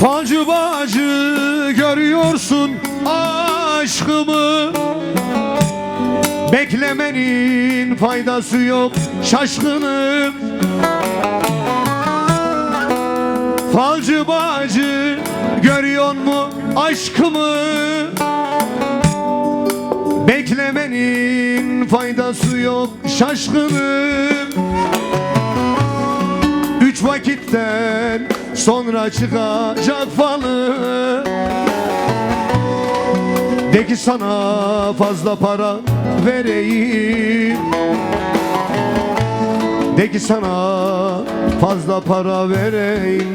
Falcı bacı görüyorsun aşkımı. Beklemenin faydası yok şaşkınım. Falcı bacı görüyor mu aşkımı? Beklemenin faydası yok şaşkınım vakitten sonra çıkacak falı De ki sana fazla para vereyim. De ki sana fazla para vereyim.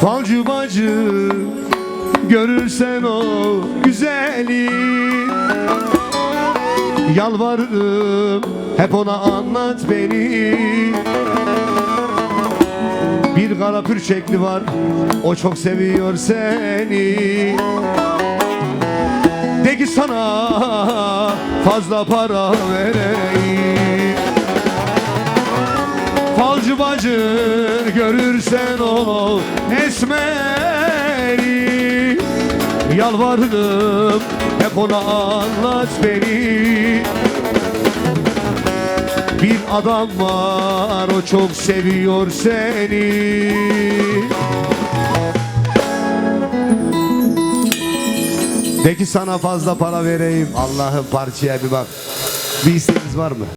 Falcı bacı görürsen o güzeli Yalvarırım hep ona anlat beni. Bir kara pürçekli var o çok seviyor seni. De ki sana fazla para vereyim. Falcı bacı görürsen o esmeri Yalvarırım hep ona anlat beni. Bir adam var o çok seviyor seni. De ki sana fazla para vereyim Allah'ım parçaya bir bak. Bir isteğiniz var mı?